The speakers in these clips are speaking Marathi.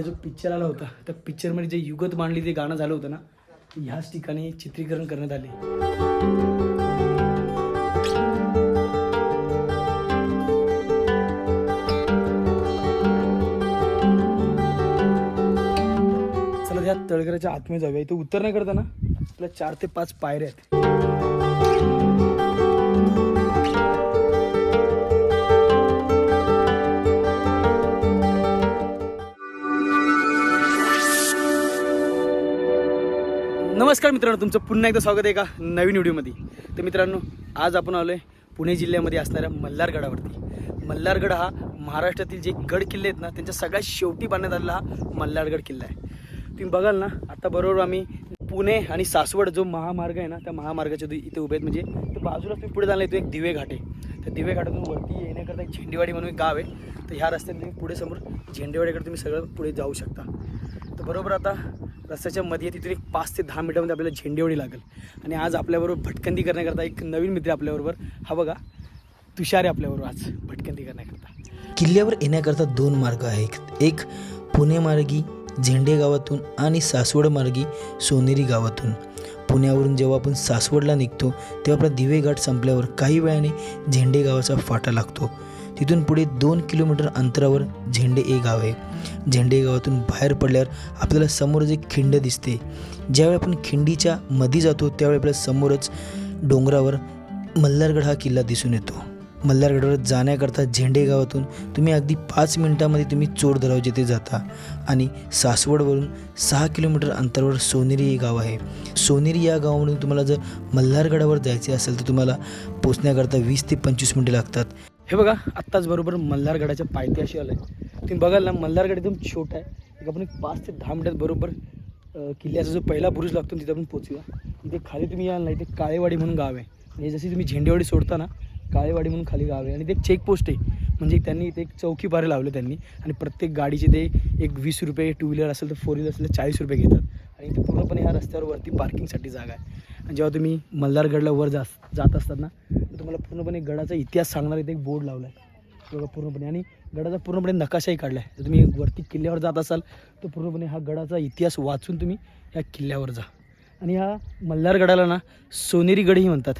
पहिले जो पिक्चर आला होता त्या पिक्चरमध्ये जे युगत मांडली ते गाणं झालं होतं ना ह्याच ठिकाणी चित्रीकरण करण्यात आले. चला त्या तळघराच्या आतमध्ये जाऊया. इथे उत्तर नाही करताना आपल्या चार ते पाच पायऱ्या आहेत. नमस्कार मित्रांनो तुमचं पुन्हा एकदा स्वागत आहे का नवीन व्हिडिओमध्ये? तर मित्रांनो आज आपण आलो आहे पुणे जिल्ह्यामध्ये असणाऱ्या मल्हारगडावरती. मल्हारगड हा महाराष्ट्रातील जे गड किल्ले आहेत ना त्यांच्या सगळ्यात शेवटी बांधण्यात आलेला हा मल्हारगड किल्ला आहे. तुम्ही बघाल ना आता बरोबर आम्ही पुणे आणि सासवड जो महामार्ग आहे ना त्या महामार्गाच्या इथे उभे आहेत. म्हणजे तर बाजूला तुम्ही पुढे जाणार तो एक दिवे घाट आहे. तर दिवे घाटातून वरती येण्याकरता एक झेंडेवाडी म्हणून एक गाव आहे. तर ह्या रस्त्याने तुम्ही पुढे समोर झेंडेवाडीकडे तुम्ही सगळं पुढे जाऊ शकता. तर बरोबर आता रस्त्याच्या मध्ये तिथून एक पाच ते दहा मिनिटामध्ये आपल्याला झेंडेवडी लागेल. आणि आज आपल्याबरोबर भटकंती करण्याकरता एक नवीन मित्र आपल्याबरोबर. हा बघा तुषार आहे आपल्याबरोबर आज भटकंती करण्याकरता. किल्ल्यावर येण्याकरता दोन मार्ग आहेत. एक पुणे मार्गी झेंडे गावातून आणि सासवड मार्गी सोनेरी गावातून. पुण्यावरून जेव्हा आपण सासवडला निघतो तेव्हा आपला दिवे घाट संपल्यावर काही वेळाने झेंडे गावाचा फाटा लागतो. तिथून पुढे दोन किलोमीटर अंतरावर झेंडे ए गाव आहे. झेंडे गावातून बाहेर पडल्यावर आपल्याला समोरच एक खिंड दिसते. ज्यावेळी आपण खिंडीच्या मध्ये जातो त्यावेळी आपल्याला समोरच डोंगरावर मल्हारगड हा किल्ला दिसून येतो. मल्हारगडावर जाण्याकरता झेंडे गावातून तुम्ही अगदी पाच मिनिटामध्ये तुम्ही चोर धराव जिथे जाता. आणि सासवडवरून सहा किलोमीटर अंतरावर सोनेरी हे गाव आहे. सोनेरी या गावामधून तुम्हाला जर मल्हारगडावर जायचे असेल तर तुम्हाला पोचण्याकरता वीस ते पंचवीस मिनिटे लागतात. हे बघा आत्ताच बरोबर मल्हारगडाच्या पायथ्याशी आलं आहे तुम्ही बघाल ना मल्हारगड एकदम छोटा आहे. एक आपण एक पाच ते दहा मिनिटात बरोबर किल्ल्याचा जो पहिला बुरुज लागतो तिथे आपण पोचूया. इथे खाली तुम्ही याल ना इथे काळेवाडी म्हणून गाव आहे. जसे जशी तुम्ही झेंडेवाडी सोडता ना काळेवाडी म्हणून खाली गाव आहे. आणि ते एक चेकपोस्ट आहे. म्हणजे त्यांनी इथे एक चौकी पारे लावले त्यांनी. आणि प्रत्येक गाडीचे ते एक वीस रुपये टू व्हीलर असेल तर फोर व्हीलर असेल तर चाळीस रुपये घेतात. आणि इथे पूर्णपणे ह्या रस्त्यावर वरती पार्किंगसाठी जागा आहे. आणि जेव्हा तुम्ही मल्हारगडला वर जा जात असतात ना तर तुम्हाला पूर्णपणे गडाचा इतिहास सांगणारा इथे एक बोर्ड लावला आहे बघा पूर्णपणे. आणि गडाचा पूर्णपणे नकाशाही काढला आहे जर तुम्ही वरती किल्ल्यावर जात असाल तर पूर्णपणे हा गडाचा इतिहास वाचून तुम्ही ह्या किल्ल्यावर जा. आणि ह्या मल्हारगडाला ना सोनेरी गडही म्हणतात.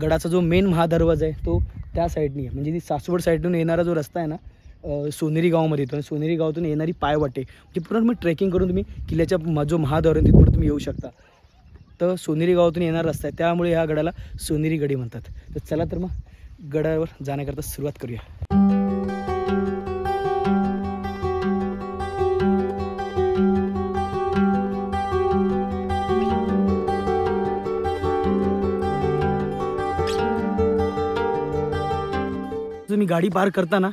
गडाचा जो मेन महादरवाजा आहे तो त्या साईडनी आहे. म्हणजे ती सासवड साईडून येणारा जो रस्ता आहे ना सोनेरी गावामध्ये येतो. आणि सोनेरी गावातून येणारी पायवाटे म्हणजे पूर्ण तुम्ही ट्रेकिंग करून तुम्ही किल्ल्याच्या जो महाद्वार आहे तिथपर्यंत तुम्ही येऊ शकता. तर सोनेरी गावातून येणारा रस्ता आहे. त्यामुळे ह्या गडाला सोनेरी गडी म्हणतात. तर चला तर मग गडावर जाण्याकरता सुरुवात करूया. तुम्ही गाडी पार करताना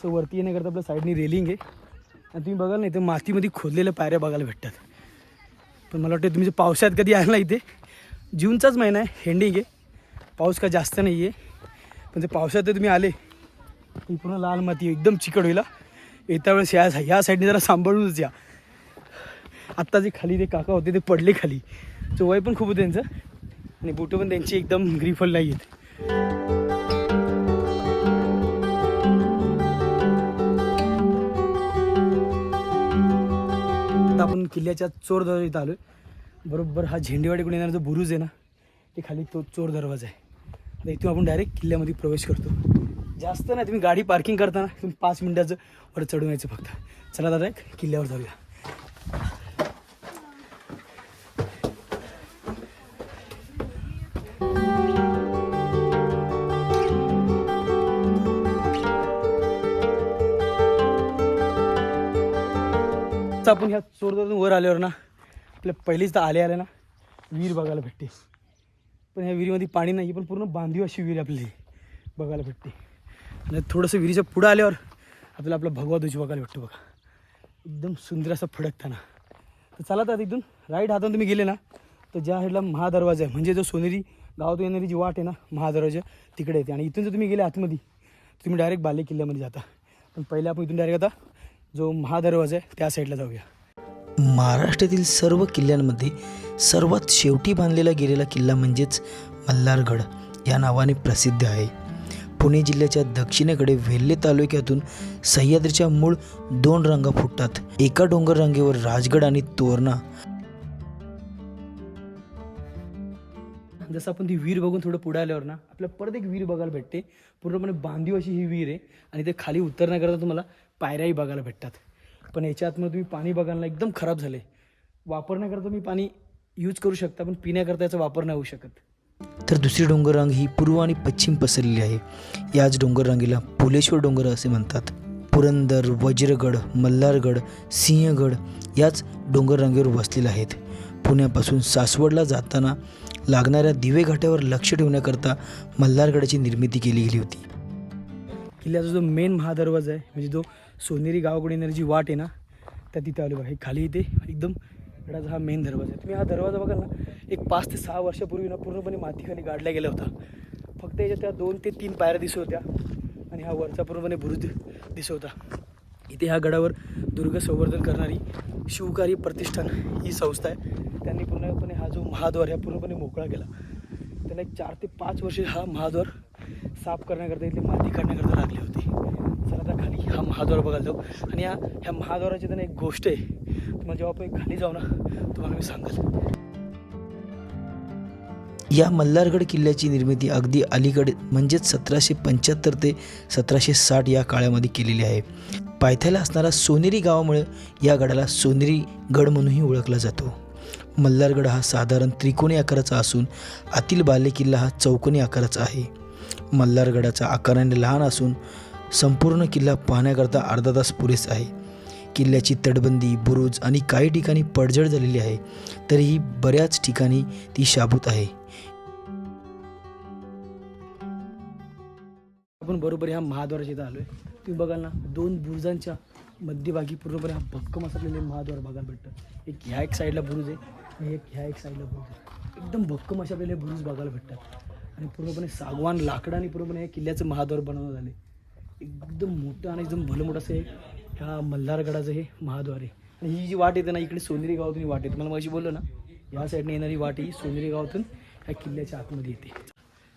सो वरती येण्याकरता आपल्या साईडनी रेलिंग आहे. आणि तुम्ही बघाल ना तर मातीमध्ये खोदलेल्या पायऱ्या बघायला भेटतात. पण मला वाटतं तुम्ही पावसात कधी आलं नाही इथे जूनचाच महिना आहे हेंडिंग आहे. पाऊस का जास्त नाही आहे. पण जर पावसात तुम्ही आले की पूर्ण लाल माती एकदम चिकट होईल येत्या वेळेस या ह्या साईडने जरा सांभाळूनच या. आत्ता जे खाली ते काका होते ते पडले खाली. तो वय पण खूप होतं त्यांचं. आणि बुटं पण त्यांची एकदम ग्रीफल नाही आहेत. किल्ल्याच्या चोर दरवाजा इथं आलो बरोबर हा झेंडेवाडीकडून येणारा जो बुरुज आहे ना ते खाली तो चोर दरवाजा आहे. आता इथून आपण डायरेक्ट किल्ल्यामध्ये प्रवेश करतो. जास्त नाही तुम्ही गाडी पार्किंग करताना तुम्ही पाच मिनिटाचं वर चढून यायचं फक्त. चला दादा एक किल्ल्यावर जाऊया. तर आपण ह्या चोरदातून वर आल्यावर ना आपल्या पहिलीच तर आले आले ना विहीर बघायला भेटते. पण ह्या विहिरीमध्ये पाणी नाही पण पूर्ण बांधीव अशी विहीर आपली. बघायला भेटते. आणि थोडंसं विहिरीच्या पुढं आल्यावर आपल्याला आपला भगवा ध्वज बघायला भेटतो बघा. एकदम सुंदर असं फडकताना. तर चला तर इथून राईट हाताने तुम्ही गेले ना तर ज्या साईडला महादरवाजा आहे म्हणजे जो सोनेरी गावातून येणारी जी वाट आहे ना महादरवाजा तिकडे येते. आणि इथून जर तुम्ही गेले आतमध्ये तुम्ही डायरेक्ट बाले किल्ल्यामध्ये जाता. पण पहिले आपण इथून डायरेक्ट आता जो महादरवाजा आहे त्या साईडला जाऊया. महाराष्ट्रातील सर्व किल्ल्यांमध्ये सर्वात शेवटी बांधलेला गेलेला किल्ला म्हणजेच मल्हारगड. या नावाने प्रसिद्ध आहे. पुणे जिल्ह्याच्या दक्षिणेकडे वेल्हे तालुक्यातून सह्याद्रीच्या मूळ दोन रांगा फुटतात. एका डोंगर रांगेवर राजगड आणि तोरणा. जसं आपण ती विहीर बघून थोडं पुढे आल्यावर ना आपल्याला परत एक विहीर बघायला भेटते. पूर्णपणे बांधीव अशी ही विहीर आहे आणि ते खाली उतरण्याकरता तुम्हाला पायऱ्याही बघायला भेटतात. पण याच्या आतमध्ये तुम्ही पाणी बघायला एकदम खराब झाले. वापरण्याकरता तुम्ही पाणी यूज करू शकता पण पिण्याकरता याचा वापर नाही होऊ शकत. तर दुसरी डोंगर रांग ही पूर्व आणि पश्चिम पसरलेली आहे. याच डोंगर रांगेला पुलेश्वर डोंगर असे म्हणतात. पुरंदर वज्रगड मल्हारगड सिंहगड याच डोंगर रांगेवर वसलेले आहेत. पुण्यापासून सासवडला जाताना लागणाऱ्या दिवे घाटावर लक्ष ठेवण्याकरता मल्हारगडाची निर्मिती केली गेली होती. किल्ल्याचा जो मेन महादरवाजा आहे म्हणजे जो सोनेरी गावाकडे येणारी जी वाट आहे ना त्या तिथे आलो बघा. हे खाली इथे एकदम गडाचा हा मेन दरवाजा आहे. तुम्ही हा दरवाजा बघाल ना एक पाच ते सहा वर्षापूर्वी ना पूर्णपणे मातीखाली गाडला गेला होता. फक्त याच्या त्या दोन ते तीन पायऱ्या दिसत होत्या आणि हा वरचा पूर्णपणे बुरुज दिसत होता. इथे ह्या गडावर दुर्ग संवर्धन करणारी शिवकारी प्रतिष्ठान ही संस्था आहे. त्यांनी पूर्णपणे हा जो महाद्वार हा पूर्णपणे मोकळा केला. त्यांना एक चार ते पाच वर्ष हा महाद्वार साफ करण्याकरता इथली माती काढण्याकरता लागली होती. महाद्वार बघायला जाऊ. आणि या ह्या महाद्वाराची त्यांना एक गोष्ट आहे. तुम्हाला जेव्हा आपण खाली जाऊ ना तुम्हाला मी सांगाल. या मल्हारगड किल्ल्याची निर्मिती अगदी अलीकडे म्हणजेच सतराशे पंच्याहत्तर ते सतराशे साठ या काळामध्ये केलेली आहे. पायथ्याला असणारा सोनेरी गावामुळे या गडाला सोनेरी गड म्हणूनही ओळखला जातो. मल्हारगड हा साधारण त्रिकोणी आकाराचा असून आतील बालेकिल्ला हा चौकोनी आकाराचा आहे. मल्हारगडाचा आकाराने लहान असून संपूर्ण किल्ला पाहण्याकरता अर्धा तास पुरेस आहे. किल्ल्याची तटबंदी बुरुज आणि काही ठिकाणी पडझड झालेली आहे तरीही बऱ्याच ठिकाणी ती शाबूत आहे. आपण बरोबर ह्या महाद्वाराच्या इथं आलो आहे तुम्ही बघाल ना दोन बुरुजांच्या मध्यभागी पूर्णपणे हा भक्कम असलेले महाद्वार बघायला भेटतं. एक ह्या एक साईडला बुरुज आहे आणि एक ह्या एक साईडला बुरुज आहे. एकदम भक्कम असे आपल्याला बुरुज बघायला भेटतात. आणि पूर्णपणे सागवान लाकडाने पूर्णपणे हे किल्ल्याचं महाद्वार बनवण्यात आले एकदम मोठं आणि एकदम भलं मोठं असं ह्या मल्हारगडाचं हे महाद्वार आहे. आणि ही जी वाट येते ना इकडे सोनेरी गावातून ही वाट येते. मला माझी बोललो ना या साईडने येणारी वाट ही सोनेरी गावातून ह्या किल्ल्याच्या आतमध्ये येते.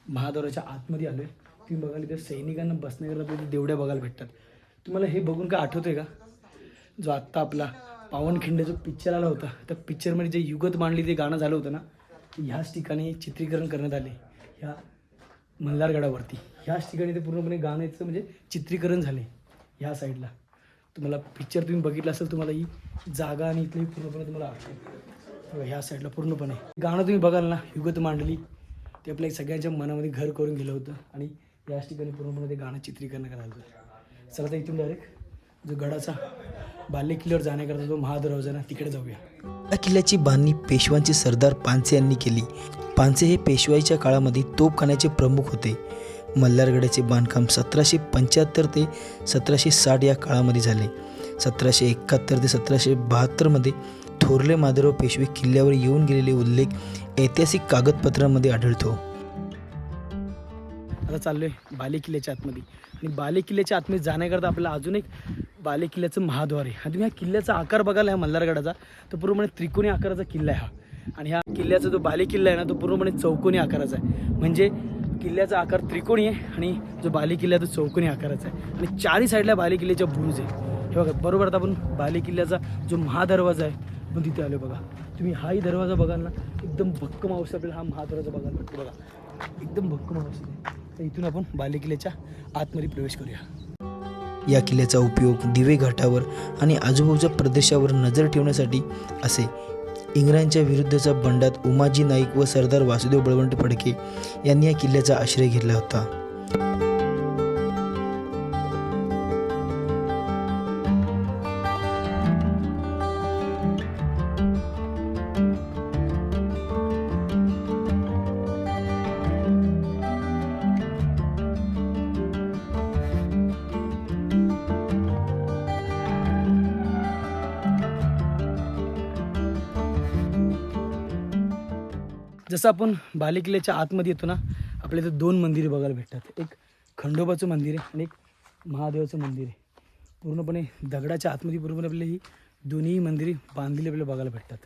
महाद्वाराच्या आतमध्ये आलो आहे तुम्ही बघाल इथे सैनिकांना बसण्याकरता तिथे देवड्या बघायला भेटतात. तुम्हाला हे बघून काय आठवतंय का? जो आत्ता आपला पावनखिंड जो पिक्चर आला होता त्या पिक्चरमध्ये जे युगत मांडली ते गाणं झालं होतं ना ह्याच ठिकाणी चित्रीकरण करण्यात आले. ह्या मल्हारगडावरती. ह्याच ठिकाणी ते पूर्णपणे गाण्याचं म्हणजे चित्रीकरण झाले ह्या साईडला. तुम्हाला पिक्चर तुम्ही बघितलं असेल तुम्हाला ही जागा आणि इथली पूर्णपणे तुम्हाला आठवेल ह्या साईडला पूर्णपणे. गाणं तुम्ही बघाल ना युगत मांडली. ते आपल्या सगळ्यांच्या मनामध्ये घर करून गेलं होतं आणि याच ठिकाणी पूर्णपणे ते गाणं चित्रीकरण करायला होतं. चला तर इथून डायरेक्ट जो गडाचा बाल्य किल्ल्यावर जाण्याकरता जो महादरवाजा ना तिकडे जाऊया. या किल्ल्याची बांधणी पेशवांचे सरदार पानसे यांनी केली. पानसे हे पेशवाईच्या काळामध्ये तोपखान्याचे प्रमुख होते. मल्हारगडाचे बांधकाम सतराशे पंच्याहत्तर ते सतराशे साठ या काळामध्ये झाले. सतराशे एकाहत्तर ते सतराशे बहात्तरमध्ये थोरले माधवराव पेशवे किल्ल्यावर येऊन गेलेले उल्लेख ऐतिहासिक कागदपत्रांमध्ये आढळतो. आता चाललो आहे बाले किल्ल्याच्या आतमध्ये. आणि बाले किल्ल्याच्या आतमध्ये जाण्याकरता आपल्याला अजून एक बाले किल्ल्याचं महाद्वार आहे. आणि तुम्ही ह्या किल्ल्याचा आकार बघायला ह्या मल्हारगडाचा तो पूर्णपणे त्रिकोणी आकाराचा किल्ला आहे हा. आणि ह्या किल्ल्याचा जो बाले किल्ला आहे ना तो पूर्णपणे चौकोनी आकाराचा आहे. म्हणजे किल्ल्याचा आकार त्रिकोणी आहे आणि जो बाले किल्ला आहे तो चौकोनी आकाराचा आहे. आणि चारही साईडला बाले किल्ल्याच्या बुरुज आहे. हे बघा बरोबर आता आपण बाले किल्ल्याचा जो महादरवाजा आहे पण तिथे आलो बघा. तुम्ही हाही दरवाजा बघाल ना एकदम भक्कम अवस्था आपल्याला हा महादरवाजा बघायला भेटतो बघा. एकदम भक्कम अवस्था आहे. तर इथून आपण बाले किल्ल्याच्या आतमध्ये प्रवेश करूया. या किल्ल्याचा उपयोग दिवे घाटावर आणि आजूबाजूच्या प्रदेशावर नजर ठेवण्यासाठी असे इंग्रजांच्या विरुद्धच्या बंडात उमाजी नाईक व सरदार वासुदेव बळवंत फडके यांनी या किल्ल्याचा आश्रय घेतला होता. जसं आपण बाले किल्ल्याच्या आतमध्ये येतो ना आपल्या इथं दोन मंदिरे बघायला भेटतात. एक खंडोबाचं मंदिर आहे आणि एक महादेवाचं मंदिर आहे. पूर्णपणे दगडाच्या आतमध्ये पूर्णपणे आपल्याला ही दोन्ही मंदिरे बांधलेली आपल्याला बघायला भेटतात.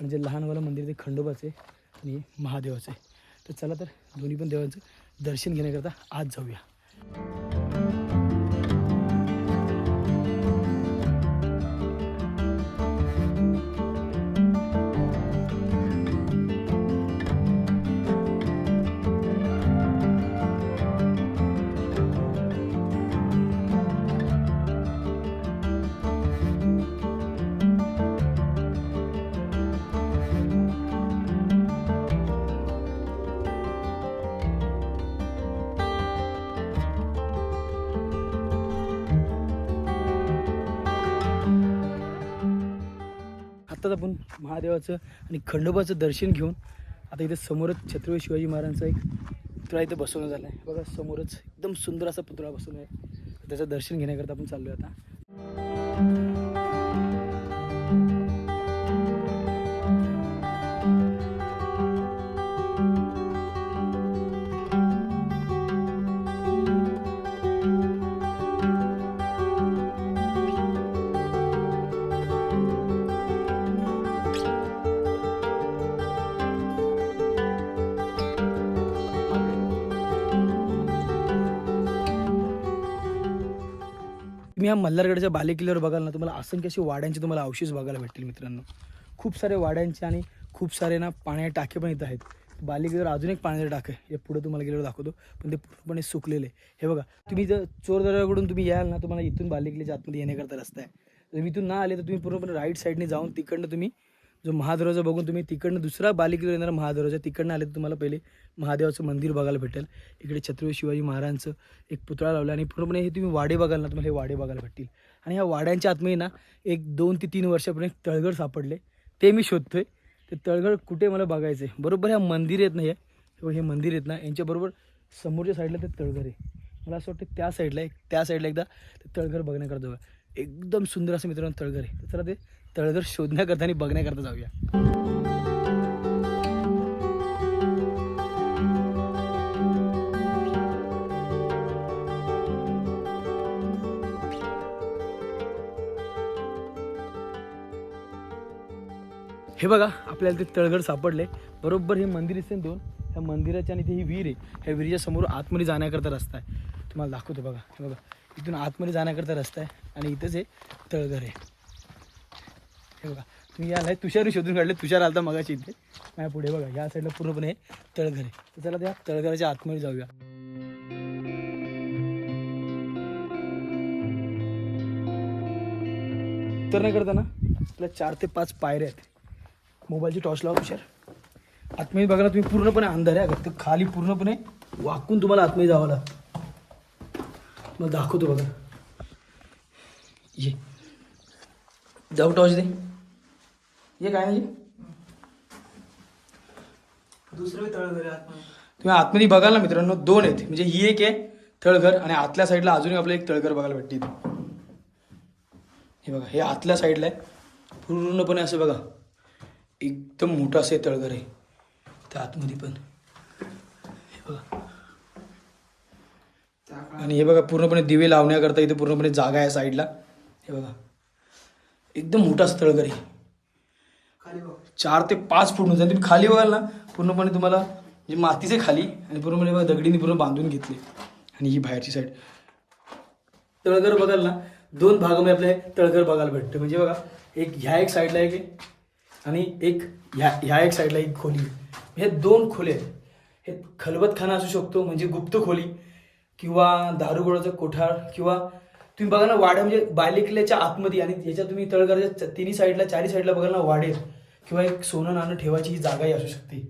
आणि जे लहानवालं मंदिर आहे ते खंडोबाचं आहे आणि महादेवाचं आहे. तर चला तर दोन्ही पण देवांचं दर्शन घेण्याकरता आज जाऊया. महादेवाचं आणि खंडोबाचं दर्शन घेऊन आता इथे समोरच छत्रपती शिवाजी महाराजांचा एक पुतळा इथे बसवलं झाला आहे. बघा समोरच एकदम सुंदर असा पुतळा बसवला आहे. त्याचं दर्शन घेण्याकरता आपण चाललो आहे आता. तुम्ही या मल्हारगडच्या बालेकिल्ल्यावर बघाल ना तुम्हाला असंख्य अशी वाड्यांचे तुम्हाला अवशेष बघायला भेटतील मित्रांनो. खूप सारे वाड्यांचे आणि खूप सारे ना पाण्याचे टाके पण इथं आहेत. बालेकिल्ल्यावर अजून एक पाण्याचे टाके हे पुढे तुम्हाला गेल्यावर दाखवतो. पण ते पूर्णपणे सुकलेले आहे. हे बघा तुम्ही जर चोर तुम्ही याल ना तुम्हाला इथून बालेकिल्ल्याच्या आतमध्ये येण्याकरता रस्ता आहे. जर इथून ना आले तर तुम्ही पूर्णपणे राईट साईडने जाऊन तिकडनं तुम्ही जो महादरवाजा बघून तुम्ही तिकडनं दुसरा बालिकेवर येणारा महादरवाजा तिकडनं आले तर तुम्हाला पहिले महादेवाचं मंदिर बघायला भेटेल. इकडे छत्रपती शिवाजी महाराजांचं एक पुतळा लावला आणि पूर्णपणे हे तुम्ही वाडे बघाल ना तुम्हाला हे वाडे बघायला भेटतील. आणि ह्या वाड्यांच्या आतमध्ये ना एक दोन ते तीन वर्षापूर्वी एक सापडले. ते मी शोधतोय. ते तळगड कुठे मला बघायचं आहे बरोबर ह्या मंदिर आहेत ना हे? हे हे मंदिर आहेत ना यांच्याबरोबर समोरच्या साईडला ते तळघर आहे. मला असं वाटतं त्या साईडला एक त्या साईडला एकदा ते तळघर बघण्याकरता एकदम सुंदर असं मित्रांनो तळघर आहे. तर ते तळघर शोधण्याकरता आणि बघण्याकरता जाऊया. हे बघा आपल्याला ते तळघर सापडले. बरोबर हे मंदिर दिसते दोन? ह्या मंदिराच्या आणि ते ही विहीर आहे. ह्या विहिरीच्या समोर आतमध्ये जाण्याकरता रस्ता आहे. तुम्हाला दाखवतो बघा. हे बघा इथून आतमध्ये जाण्याकरता रस्ता आहे आणि इथंच हे तळघर आहे. हे बघा तुम्ही याला तुषार शोधून काढले तुषार आलता मगाशी इथे. माझ्या पुढे बघा या साईडला पूर्णपणे तळघर आहे. तर चला त्या तळघराच्या आतमध्ये जाऊया. तर नाही ना आपल्या चार ते पाच पायऱ्या आहेत. मोबाईलची टॉर्च लावा तुषार. आतमध्ये बघा तुम्ही पूर्णपणे अंधार आहे. तर खाली पूर्णपणे वाकून तुम्हाला आतमध्ये जावं लागतं. मला दाखवतो बघा. ये. जाऊ टॉर्च दे. ये काय म्हणजे दुसरं तळघर आहे आतमध्ये. तुम्ही आतमध्ये बघाल ना मित्रांनो दोन आहेत. म्हणजे ही एक आहे तळघर आणि आतल्या साईडला अजूनही आपल्याला एक तळघर बघायला भेटते इथे. हे बघा हे आतल्या साईडला आहे. पूर्णपणे असं बघा एकदम मोठं असं हे तळघर आहे. त्या आतमध्ये पण. हे बघा. त्या काळात आणि हे बघा पूर्णपणे दिवे लावण्याकरता इथे पूर्णपणे जागा आहे साईडला. हे बघा. एकदम मोठा असं तळघर आहे. चार ते पाच फूट आणि तुम्ही खाली बघाल ना पूर्णपणे तुम्हाला म्हणजे मातीचे खाली आणि पूर्णपणे दगडीने पूर्ण बांधून घेतले. आणि ही बाहेरची साईड तळघर बघाल ना दोन भागामध्ये आपल्या तळघर बघायला भेटतं. म्हणजे बघा एक ह्या एक साईडला एक आणि एक ह्या ह्या एक साईडला एक खोली हे दोन खोले आहेत. हे खलबतखाना असू शकतो म्हणजे गुप्त खोली किंवा दारुगोळाचा कोठार किंवा तुम्ही बघा ना वाड्या म्हणजे बालेकिल्ल्याच्या आतमध्ये आणि याच्या तुम्ही तळघराच्या तिन्ही साईडला चारी साईडला बघा ना वाडे किंवा एक सोनं नाणं ठेवायची ही जागाही असू शकते.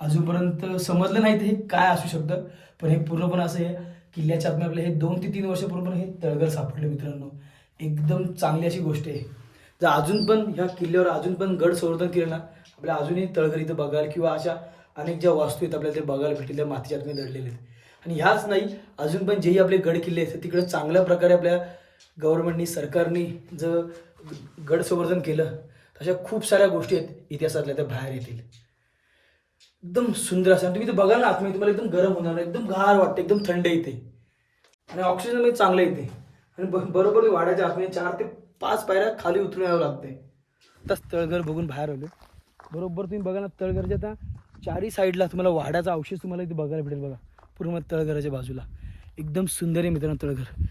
अजूनपर्यंत समजलं नाही तर हे काय असू शकतं? पण हे पूर्णपणे असं हे किल्ल्याच्या आतमध्ये आपल्या हे दोन ते तीन वर्षापूर्वी हे तळघर सापडले मित्रांनो. एकदम चांगली अशी गोष्ट आहे. जर अजून पण ह्या किल्ल्यावर अजून पण गड संवर्धन केलं ना आपल्याला अजूनही तळघर इथं बघायला किंवा अशा अनेक ज्या वास्तू आहेत आपल्याला ते बघायला भेटतील त्या मातीच्या आतमध्ये दडलेले आहेत. आणि ह्याच नाही अजून पण जेही आपले गड किल्ले आहेत तिकडे चांगल्या प्रकारे आपल्या गव्हर्नमेंटनी सरकारने जर गड संवर्धन केलं तशा खूप साऱ्या गोष्टी आहेत इतिहासातल्या त्या बाहेर येतील. एकदम सुंदर असं. तुम्ही ते बघाल ना आतमध्ये तुम्हाला एकदम गरम होणार नाही, एकदम गार वाटते एकदम थंड येते आणि ऑक्सिजनमध्ये म्हणजे चांगलं येते आणि ब- बरोबर वाड्याच्या आतमध्ये चार ते पाच पायऱ्या खाली उतरून यावं लागते आताच तळघर बघून बाहेर आलो बरोबर तुम्ही बघा ना तळघरच्या आता चारही साईडला तुम्हाला वाड्याचा अवशेष तुम्हाला इथे बघायला भेटेल बघा. पूर्ण तळघराच्या बाजूला. एकदम सुंदर आहे मित्रांनो तळघर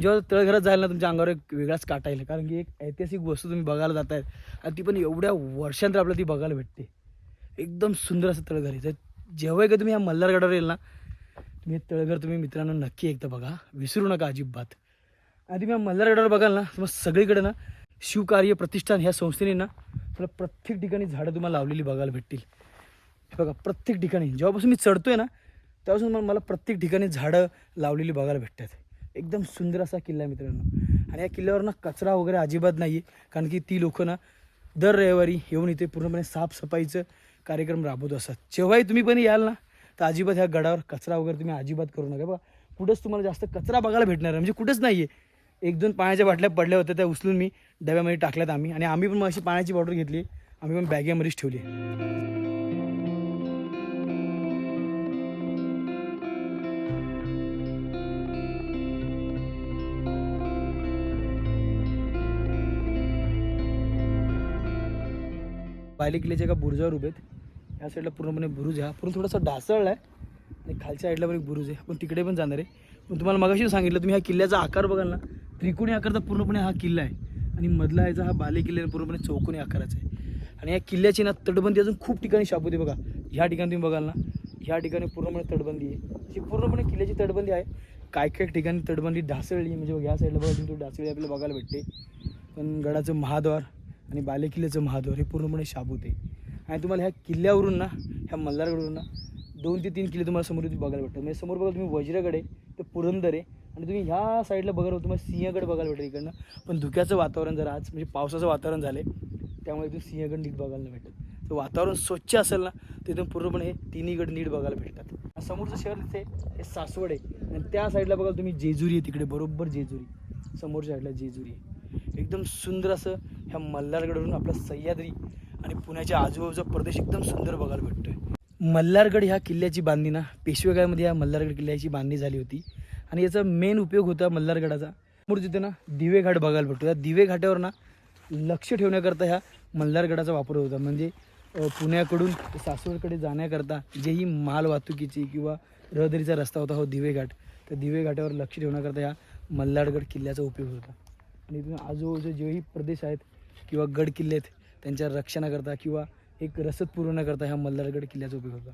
जेव्हा तळघरात जायला ना तुमच्या अंगावर एक वेगळाच काटा येईल. कारण की एक ऐतिहासिक वस्तू तुम्ही बघायला जात आहेत आणि ती पण एवढ्या वर्षांतर आपल्याला ती बघायला भेटते. एकदम सुंदर असं तळघर आहे. तर जेव्हा का तुम्ही ह्या मल्हारगडावर येईल ना तुम्ही तळघर तुम्ही मित्रांनो नक्की एकदा बघा. विसरू नका अजिबात. आणि तुम्ही ह्या मल्हारगडावर बघाल ना तुम्हाला मग सगळीकडे ना शिवकार्य प्रतिष्ठान ह्या संस्थेने ना तुम्हाला प्रत्येक ठिकाणी झाडं तुम्हाला लावलेली बघायला भेटतील. हे बघा प्रत्येक ठिकाणी. जेव्हापासून मी चढतोय ना तेव्हापासून मला प्रत्येक ठिकाणी झाडं लावलेली बघायला भेटतात. एकदम सुंदर असा किल्ला आहे मित्रांनो. आणि या किल्ल्यावर ना कचरा वगैरे अजिबात नाही आहे कारण की ती लोकं ना दर रविवारी येऊन इथे पूर्णपणे साफसफाईचं कार्यक्रम राबवत असतात. जेव्हाही तुम्ही पण याल ना तर अजिबात ह्या गडावर कचरा वगैरे तुम्ही अजिबात करू नका. बघा कुठंच तुम्हाला जास्त कचरा बघायला भेटणार आहे म्हणजे कुठंच नाही आहे एक दोन पाण्याच्या बाटल्या पडल्या होत्या त्या उचलून मी डब्यामध्ये टाकल्यात आम्ही. आणि आम्ही पण मग अशी पाण्याची बॉटल घेतली. आम्ही पण बॅगेमध्येच ठेवली. बायले एका बुरुजावर उभे आहेत या साईडला पूर्णपणे बुरुज आहे. पूर्ण थोडासा ढासळला आहे आणि खालच्या साईडला पण एक बुरुज आहे. आपण तिकडे पण जाणार आहे. पण तुम्हाला मगाशी सांगितलं तुम्ही ह्या किल्ल्याचा आकार बघाल ना त्रिकोणी आकारचा पूर्णपणे हा किल्ला आहे. आणि मधला याचा हा बाले किल्ला पूर्णपणे चौकोनी आकाराचा आहे. आणि या किल्ल्याची ना तटबंदी अजून खूप ठिकाणी शाबूते बघा. ह्या ठिकाणी तुम्ही बघाल ना ह्या ठिकाणी पूर्णपणे तटबंदी आहे. अशी पूर्णपणे किल्ल्याची तटबंदी आहे. काय काय ठिकाणी तटबंदी ढासळली म्हणजे बघा ह्या साईडला बघा तुम्ही ढासळी आपल्याला बघायला भेटते. पण गडाचं महाद्वार आणि बालेकिल्ल्याचं महाद्वार हे पूर्णपणे शाबूत आहे. आणि तुम्हाला ह्या किल्ल्यावरून ना ह्या मल्हारगडवरून ना दोन ते तीन किल्ले तुम्हाला समोर बघायला भेटतात. म्हणजे समोर बघा तुम्ही वज्रगड आहे ते पुरंदर आहे आणि तुम्ही ह्या साईडला बघायला तुम्हाला सिंहगड बघायला भेटेल इकडनं. पण धुक्याचं वातावरण जर आज म्हणजे पावसाचं वातावरण झालं आहे त्यामुळे इथून सिंहगड नीट बघायला भेटतं. तर वातावरण स्वच्छ असेल ना तर इथून पूर्णपणे हे तिन्ही गड नीट बघायला भेटतात. समोरचं शहर तिथे हे सासवड आहे आणि त्या साईडला बघाल तुम्ही जेजुरी आहे तिकडे बरोबर जेजुरी. समोरच्या साईडला जेजुरी आहे. एकदम सुंदर असं ह्या मल्हारगडवरून आपला सह्याद्री आणि पुण्याच्या आजूबाजूचा प्रदेश एकदम सुंदर बघायला भेटतोय. मल्हारगड ह्या किल्ल्याची बांधणी ना पेशवेकाळामध्ये या मल्हारगड किल्ल्याची बांधणी झाली होती. आणि याचा मेन उपयोग होता मल्हारगडाचा. समोर तिथे ना दिवे घाट बघायला भेटतो. या दिवे घाटावर ना लक्ष ठेवण्याकरता ह्या मल्हारगडाचा वापर होता. म्हणजे पुण्याकडून सासवडकडे जाण्याकरता जेही माल वाहतुकीची किंवा रहदारीचा रस्ता होता हो दिवे घाट दिवेघाटावर दिवे घाटावर लक्ष ठेवण्याकरता ह्या मल्हारगड किल्ल्याचा उपयोग होता. आणि इथून आजूबाजूचे जेही प्रदेश आहेत किंवा गड किल्ले आहेत त्यांच्या रक्षणाकरता किंवा एक रसद पुरवण्याकरता ह्या मल्हारगड किल्ल्याचा उपयोग होता.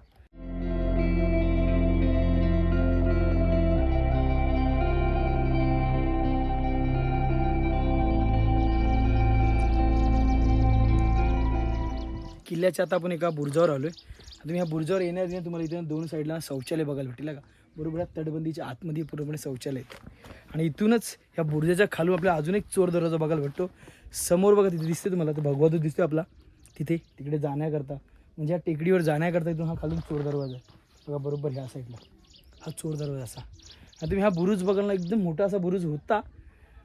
किल्ल्याच्या आता आपण एका बुर्जावर आलो आहे तुम्ही ह्या बुरुजावर येण्याआधी तुम्हाला इथे दोन साईडला शौचालय बघायला भेटेल का? बरोबर तटबंदीच्या आतमध्ये पूर्णपणे शौचालय आहे आणि इथूनच ह्या बुर्जाच्या खालून आपल्याला अजून एक चोर दरवाजा बघायला भेटतो. समोर बघा तिथे दिसते तुम्हाला तर भगवा दिसतो आपला. तिथे तिकडे जाण्याकरता म्हणजे या टेकडीवर जाण्याकरता इथून हा खालून चोर दरवाजा बघा बरोबर ह्या साईडला हा चोर दरवाजा असा. आणि तुम्ही हा बुरुज बघायला एकदम मोठा असा बुरुज होता.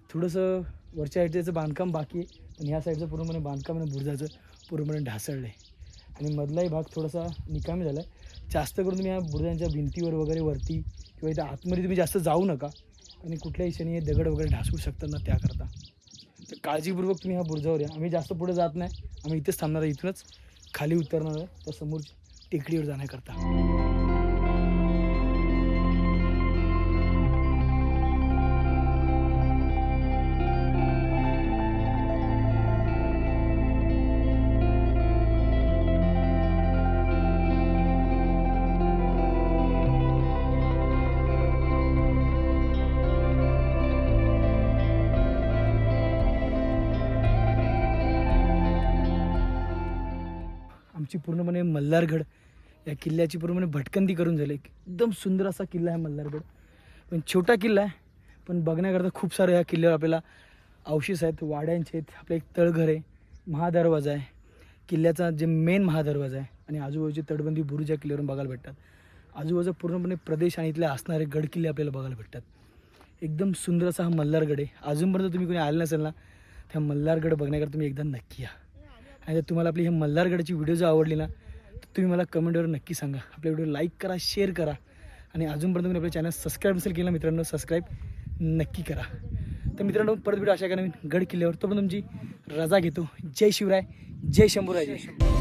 थोडंसं वरच्या साईडचं बांधकाम बाकी आहे. पण ह्या साईडचं पूर्णपणे बांधकाम आणि बुरुजाचं पूर्णपणे ढासळलं आहे आणि मधलाही भाग थोडासा निकामी झाला आहे जास्त करून तुम्ही या बुरुजांच्या भिंतीवर वगैरे वरती किंवा इथं आतमध्ये तुम्ही जास्त जाऊ नका. आणि कुठल्याही क्षणी हे दगड वगैरे ढासू शकतात ना त्याकरता. तर काळजीपूर्वक तुम्ही ह्या बुरुजावर या. आम्ही जास्त पुढे जात नाही. आम्ही इथेच थांबणार आहे इथूनच खाली उतरणार आहे. तर समोर टेकडीवर जाण्याकरता. किल्ल्याची पूर्णपणे मल्हारगड या किल्ल्याची पूर्णपणे भटकंती करून झाली. एकदम सुंदर असा किल्ला आहे मल्हारगड. पण छोटा किल्ला आहे पण बघण्याकरता खूप सारे या किल्ल्यावर आपल्याला अवशेष आहेत वाड्यांचे आहेत आपलं एक तळघर आहे महादरवाजा आहे. किल्ल्याचा जे मेन महादरवाजा आहे आणि आजूबाजूची तटबंदी बुरुज या किल्ल्यावरून बघायला भेटतात. आजूबाजूचा पूर्णपणे प्रदेश आणि इथले असणारे गड किल्ले आपल्याला बघायला भेटतात. एकदम सुंदर असा हा मल्हारगड आहे. अजूनपर्यंत तुम्ही कोणी आले नसेल ना त्या मल्हारगड बघण्याकरता तुम्ही एकदा नक्की या. आणि जर तुम्हाला आपली हे मल्हारगडची व्हिडिओ जर आवडली ना तर तुम्ही मला कमेंटवर नक्की सांगा. आपल्या व्हिडिओ लाईक करा शेअर करा. आणि अजूनपर्यंत तुम्ही आपल्या चॅनल सबस्क्राईब नसेल केला मित्रांनो सबस्क्राईब नक्की करा. तर मित्रांनो परत व्हिडिओ अशा का नवीन गड किल्ल्यावर तो पण तुमची रजा घेतो. जय शिवराय जय शंभूराजे.